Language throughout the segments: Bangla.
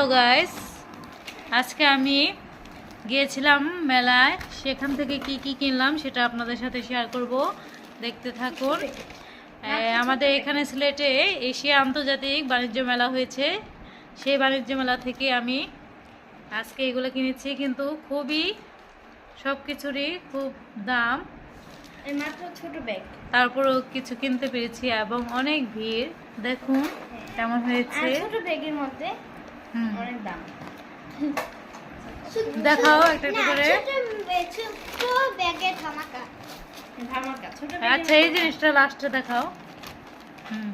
হ্যালো গাইস আজকে আমি গিয়েছিলাম মেলায়। সেখান থেকে কি কি কিনলাম সেটা আপনাদের সাথে শেয়ার করব। দেখতে থাকুন। আমাদের এখানে সিলেটে এশিয়া আন্তর্জাতিক বাণিজ্য মেলা হয়েছে। সেই বাণিজ্য মেলা থেকে আমি আজকে এগুলো কিনেছি কিন্তু খুবই সব কিছুরই খুব দাম। ছোট ব্যাগ তারপরেও কিছু কিনতে পেরেছি এবং অনেক ভিড়। দেখুন কেমন হয়েছে। আর ছোট ব্যাগের মধ্যে। অনেক দাম। দেখাও একটা একটা করে। আচ্ছা এই জিনিসটা লাস্টে দেখাও। হুম।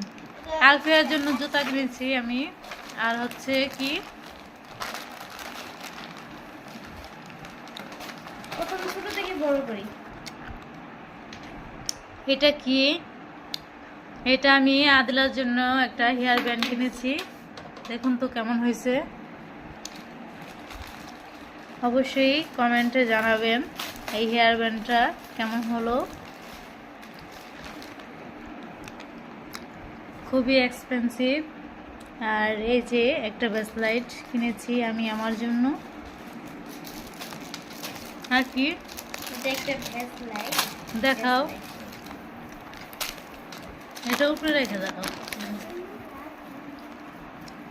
আলফিয়ার জন্য জুতা কিনেছি আমি। আর হচ্ছে কি? প্রথম ছোট থেকে বড় করি। এটা কি? এটা আমি আদিলার জন্য একটা হেয়ার ব্যান্ড কিনেছি। দেখুন তো কেমন হয়েছে। অবশ্যই কমেন্টে জানাবেন এই হেয়ার ব্যান্ডটা কেমন হলো। খুবই এক্সপেন্সিভ আর এই যে একটা ব্রেসলাইট কিনেছি আমি আমার জন্য। আর কি? দেখাও। এটা উপরে রেখে দেখাও।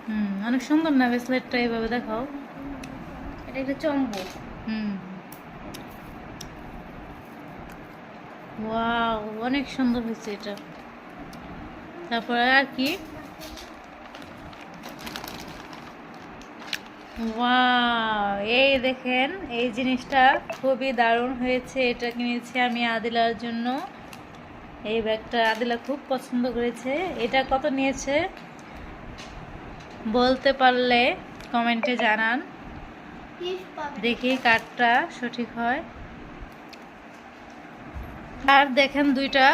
হুম অনেক সুন্দর না ব্রেসলেটটা এইভাবে দেখাও? এটা একটা চম্বুক হুম। ওয়াও অনেক সুন্দর হয়েছে এটা। তারপরে আর কি? এই দেখেন এই জিনিসটা খুবই দারুণ হয়েছে। এটা কিনেছি আমি আদিলার জন্য। এই ব্যাগটা আদিলা খুব পছন্দ করেছে। এটা কত নিয়েছে? বলতে পারলে কমেন্টে জানান। দেখি কার্ডটা সঠিক হয়। আর দেখেন দুইটা।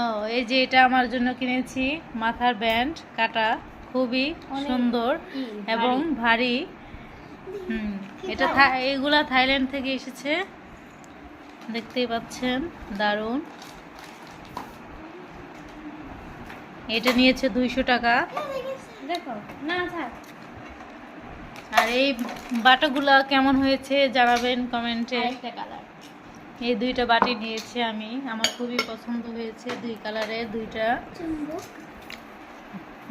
ও এই যে এটা আমার জন্য কিনেছি মাথার ব্যান্ড কাটা। খুবই সুন্দর এবং ভারী। হুম এটা এগুলা থাইল্যান্ড থেকে এসেছে। দেখতেই পাচ্ছেন দারুণ। এটা নিয়েছে দুইশো টাকা। দেখো না থাক। আর এই বাটাগুলা কেমন হয়েছে জানাবেন কমেন্টে। কালার এই দুইটা বাটি নিয়েছি আমি। আমার খুবই পছন্দ হয়েছে দুই কালারের দুইটা।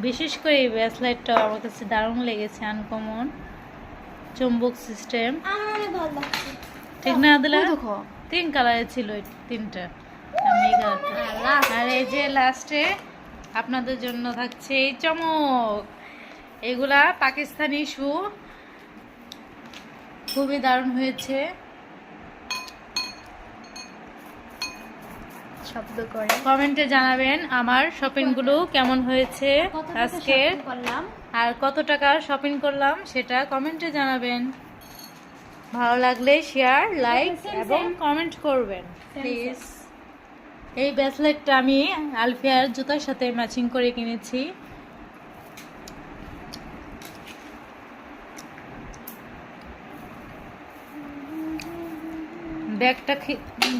বিশেষ করে এই ব্রেসলাইটটা আমার কাছে দারুণ লেগেছে আনকমন চুম্বক সিস্টেম ঠিক না দিলা দেখো। তিন কালারের ছিল তিনটা। আমি last আর এই যে লাস্টে আপনাদের জন্য থাকছে এই চমক। এগুলা পাকিস্তানি শু। খুবই দারুণ হয়েছে। শব্দ করে। কমেন্টে জানাবেন আমার শপিংগুলো কেমন হয়েছে আজকে আর কত টাকার শপিং করলাম সেটা কমেন্টে জানাবেন। ভালো লাগলে শেয়ার লাইক এবং কমেন্ট করবেন প্লিজ এই ব্রেসলেটটা আমি আলফিয়ার জুতার সাথে ম্যাচিং করে কিনেছি। ব্যাগটা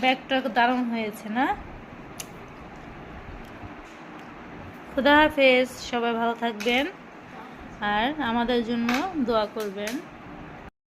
ব্যাগটা দারুণ হয়েছে, না? খুদা হাফেজ, সবাই ভালো থাকবেন আর আমাদের জন্য দোয়া করবেন।